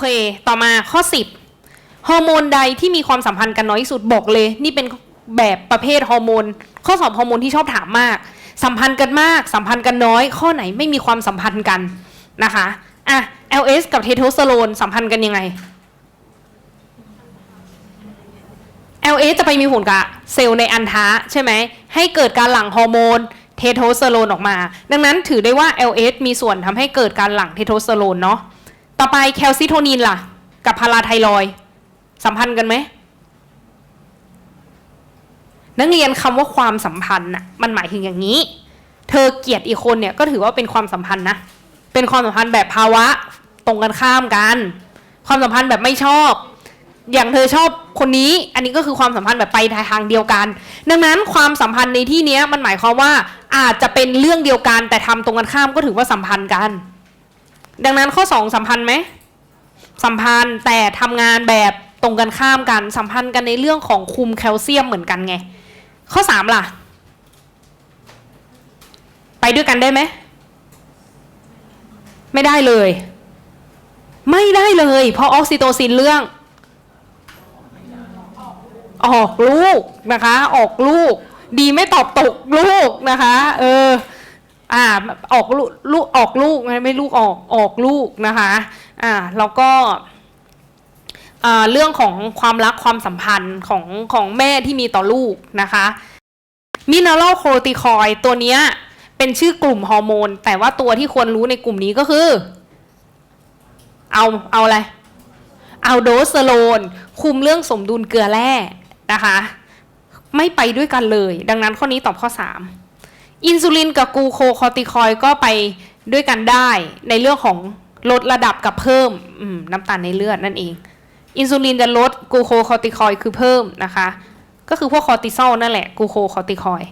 เค ต่อมาข้อ 10ฮอร์โมนใดที่มีความสัมพันธ์กันน้อยที่สุดบอกเลย นี่เป็นแบบประเภทฮอร์โมน ข้อสอบฮอร์โมนที่ชอบถามมาก สัมพันธ์กันมาก สัมพันธ์กันน้อย ข้อไหนไม่มีความสัมพันธ์กันนะคะอะ LS กับเทสโทสเตอโรนสัมพันธ์กันยังไง LA จะไปมีผลกับเซลล์ในอันทะใช่ไหม ให้เกิดการหลั่งฮอร์โมนเทสโทสเตอโรนออกมา ดังนั้นถือได้ว่า LS มีส่วนทำให้เกิดการหลั่งเทสโทสเตอโรนเนาะ ต่อไปแคลซิโทนินล่ะ กับพาราไทรอย สัมพันธ์กันไหม นักเรียนคำว่าความสัมพันธ์น่ะมันหมายถึงอย่างนี้ เธอเกลียดอีกคนเนี่ยก็ถือว่าเป็นความสัมพันธ์นะเป็นความสัมพันธ์แบบภาวะตรงกันข้ามกัน ความสัมพันธ์แบบไม่ชอบ อย่างเธอชอบคนนี้ อันนี้ก็คือความสัมพันธ์แบบไปทางเดียวกัน ดังนั้นความสัมพันธ์ในที่นี้มันหมายความว่าอาจจะเป็นเรื่องเดียวกันแต่ทำตรงกันข้ามก็ถือว่าสัมพันธ์กัน ดังนั้นข้อ 2 สัมพันธ์ไหมสัมพันธ์แต่ทำงานแบบตรงกันข้ามกันสัมพันธ์กันในเรื่องของคุมแคลเซียมเหมือนกันไง ข้อ 3 ล่ะ ไปด้วยกันได้ไหมไม่ได้เลย ไม่ได้เลย เพราะออกซิโตซินเรื่อง ออกลูกนะคะ ออกลูก ดีไม่ตอบตกลูกนะคะ เออ อ่าออกลูกออกลูกไม่ลูกออกออกลูกนะคะอ่าแล้วก็อ่าเรื่องของความรักความสัมพันธ์ของของแม่ที่มีต่อลูกนะคะมินา r ลโคติคอยตัวเนี้ยเป็นชื่อกลุ่มฮอร์โมน แต่ว่าตัวที่ควรรู้ในกลุ่มนี้ก็คือ เอาเอาอะไร เอาโดสเตอโรนคุมเรื่องสมดุลเกลือแร่นะคะ ไม่ไปด้วยกันเลย ดังนั้นข้อนี้ตอบข้อ 3 อินซูลินกับกลูโคคอร์ติคอยก็ไปด้วยกันได้ในเรื่องของลดระดับกับเพิ่มมน้ำตาลในเลือดนั่นเอง อินซูลินจะลดกลูโคคอร์ติคอยคือเพิ่มนะคะ ก็คือพวกคอร์ติซอลนั่นแหละกลูโคคอร์ติคอย